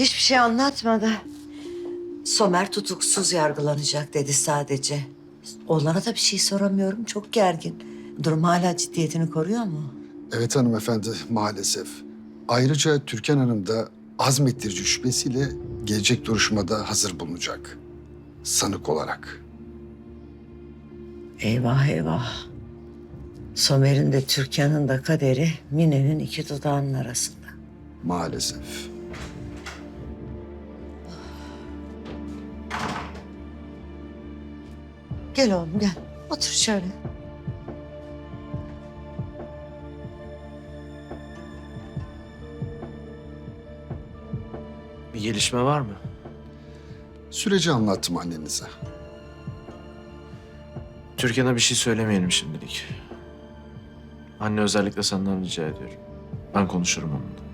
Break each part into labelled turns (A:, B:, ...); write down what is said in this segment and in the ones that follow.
A: Hiçbir şey anlatmadı. Somer tutuksuz yargılanacak dedi sadece. Oğlana da bir şey soramıyorum. Çok gergin. Durum hala ciddiyetini koruyor mu?
B: Evet hanımefendi maalesef. Ayrıca Türkan Hanım da azmettirici şüphesiyle gelecek duruşmada hazır bulunacak. Sanık olarak.
A: Eyvah eyvah. Somer'in de Türkan'ın da kaderi Mine'nin iki dudağının arasında.
B: Maalesef.
A: Gel oğlum gel. Otur şöyle.
C: Bir gelişme var mı?
B: Süreci anlattım annenize.
C: Türkan'a bir şey söylemeyelim şimdilik. Anne özellikle senden rica ediyorum. Ben konuşurum onunla.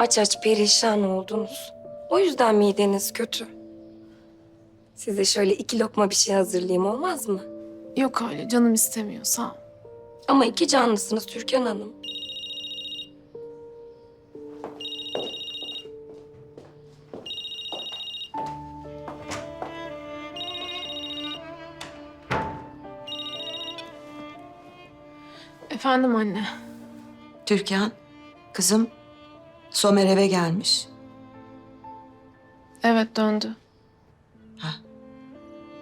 D: Aç aç perişan oldunuz. O yüzden mideniz kötü. Size şöyle iki lokma bir şey hazırlayayım olmaz mı?
E: Yok öyle canım istemiyor sağ ol.
D: Ama iki canlısınız Türkan Hanım.
E: Efendim anne.
F: Türkan, kızım Somer eve gelmiş.
E: Evet döndü.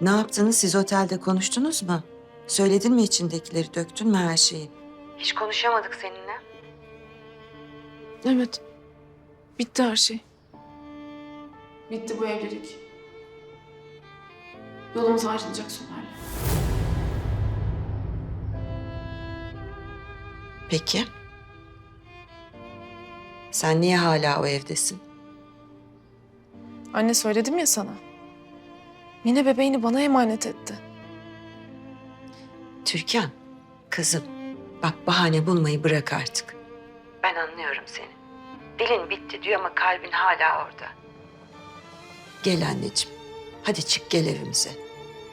F: Ne yaptınız siz otelde konuştunuz mu? Söyledin mi içindekileri, döktün mü her şeyi? Hiç konuşamadık seninle.
E: Evet. Bitti her şey. Bitti bu evlilik. Yolumuz ayrılacak Somer'le.
F: Peki. Sen niye hala o evdesin?
E: Anne söyledim ya sana. Mine bebeğini bana emanet etti.
F: Türkan, kızım bak bahane bulmayı bırak artık. Ben anlıyorum seni. Dilin bitti diyor ama kalbin hala orada. Gel anneciğim. Hadi çık gel evimize.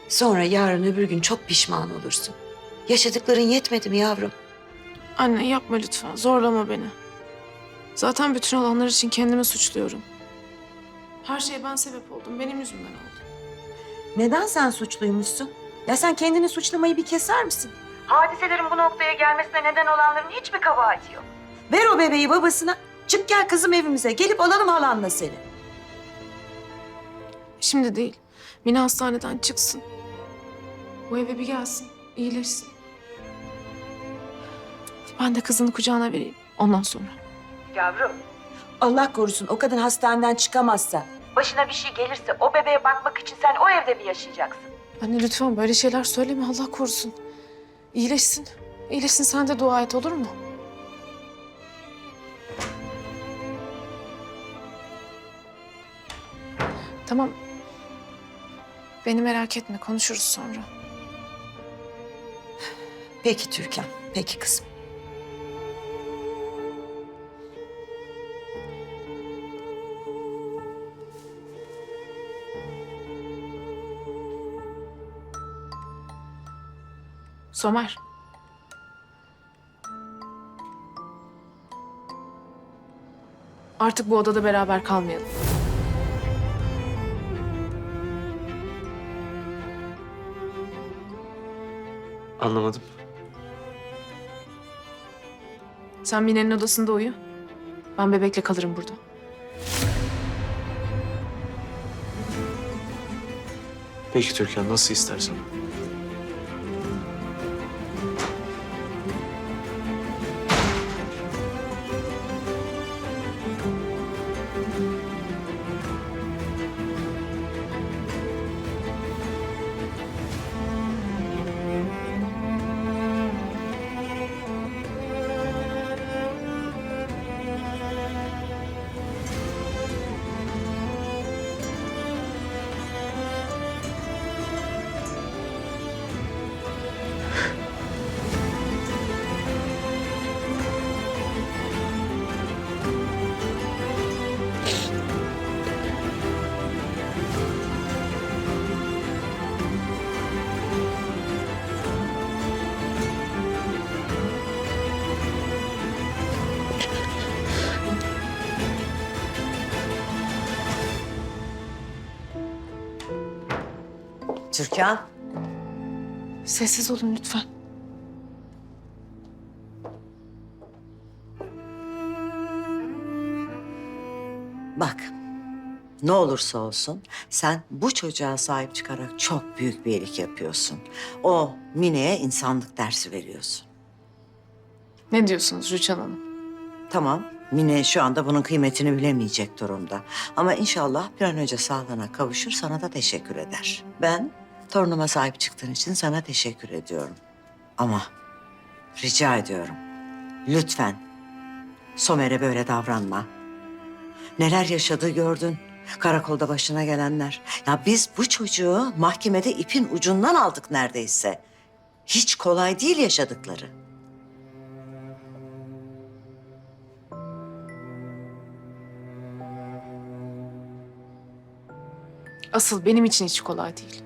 F: Sonra yarın öbür gün çok pişman olursun. Yaşadıkların yetmedi mi yavrum?
E: Anne yapma lütfen. Zorlama beni. Zaten bütün olanlar için kendimi suçluyorum. Her şeye ben sebep oldum. Benim yüzümden oldu.
F: Neden sen suçluymuşsun? Ya sen kendini suçlamayı bir keser misin? Hadiselerin bu noktaya gelmesine neden olanların hiç mi kabahati yok? Ver o bebeği babasına. Çık gel kızım evimize. Gelip alalım halanla seni.
E: Şimdi değil. Mine hastaneden çıksın. Bu eve bir gelsin. iyileşsin. Ben de kızını kucağına vereyim. Ondan sonra.
F: Yavrum. Allah korusun o kadın hastaneden çıkamazsa. Başına bir şey gelirse o bebeğe bakmak için sen o evde mi yaşayacaksın?
E: Anne lütfen böyle şeyler söyleme. Allah korusun. İyileşsin. İyileşsin sen de dua et olur mu? Tamam. Beni merak etme. Konuşuruz sonra.
F: Peki Türkan. Peki kızım.
E: Somer. Artık bu odada beraber kalmayalım.
C: Anlamadım.
E: Sen Mine'nin odasında uyu. Ben bebekle kalırım burada.
C: Peki Türkan nasıl istersen.
A: Türkan.
E: Sessiz olun lütfen.
A: Bak, ne olursa olsun sen bu çocuğa sahip çıkarak çok büyük bir iyilik yapıyorsun. O Mine'ye insanlık dersi veriyorsun.
E: Ne diyorsunuz Rüçhan Hanım?
A: Tamam, Mine şu anda bunun kıymetini bilemeyecek durumda. Ama inşallah bir an önce sağlığına kavuşur, sana da teşekkür eder. Ben torunuma sahip çıktığın için sana teşekkür ediyorum. Ama rica ediyorum, lütfen Somer'e böyle davranma. Neler yaşadığı gördün. Karakolda başına gelenler. Ya biz bu çocuğu mahkemede ipin ucundan aldık neredeyse. Hiç kolay değil yaşadıkları.
E: Asıl benim için hiç kolay değil.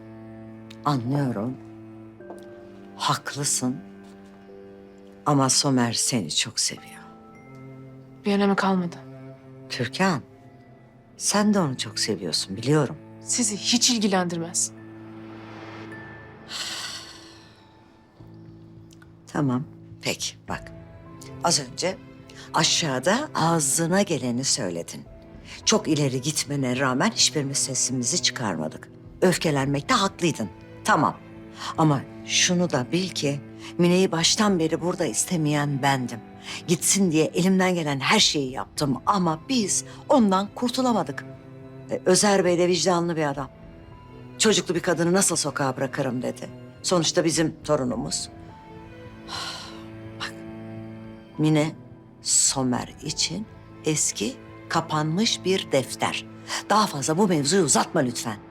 A: Anlıyorum. Haklısın. Ama Somer seni çok seviyor.
E: Bir önemi kalmadı.
A: Türkan, sen de onu çok seviyorsun biliyorum.
E: Sizi hiç ilgilendirmez.
A: Tamam, peki bak. Az önce aşağıda ağzına geleni söyledin. Çok ileri gitmene rağmen hiçbirimiz sesimizi çıkarmadık. Öfkelenmekte haklıydın. Tamam. Ama şunu da bil ki Mine'yi baştan beri burada istemeyen bendim. Gitsin diye elimden gelen her şeyi yaptım ama biz ondan kurtulamadık. E, Özer Bey de vicdanlı bir adam. Çocuklu bir kadını nasıl sokağa bırakırım dedi. Sonuçta bizim torunumuz. Bak, Mine Somer için eski kapanmış bir defter. Daha fazla bu mevzuyu uzatma lütfen.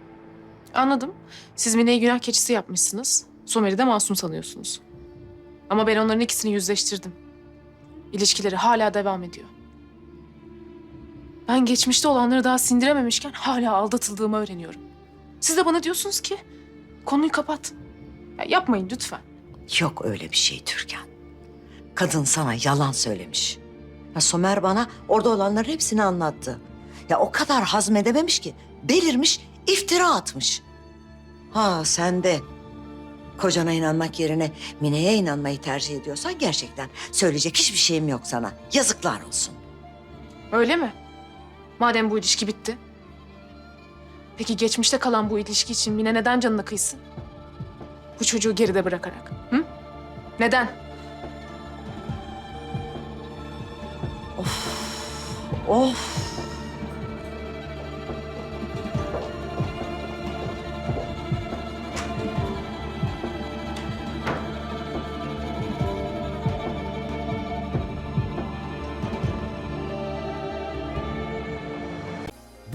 E: Anladım. Siz Mine'yi günah keçisi yapmışsınız. Somer'i de masum sanıyorsunuz. Ama ben onların ikisini yüzleştirdim. İlişkileri hala devam ediyor. Ben geçmişte olanları daha sindirememişken hala aldatıldığımı öğreniyorum. Siz de bana diyorsunuz ki konuyu kapat. Ya yapmayın lütfen.
A: Yok öyle bir şey Türkan. Kadın sana yalan söylemiş. Ya Somer bana orada olanların hepsini anlattı. Ya o kadar hazmedememiş ki delirmiş, iftira atmış. Ha sen de kocana inanmak yerine Mine'ye inanmayı tercih ediyorsan gerçekten söyleyecek hiçbir şeyim yok sana. Yazıklar olsun.
E: Öyle mi? Madem bu ilişki bitti. Peki geçmişte kalan bu ilişki için Mine neden canına kıysın? Bu çocuğu geride bırakarak. Hı? Neden?
A: Of.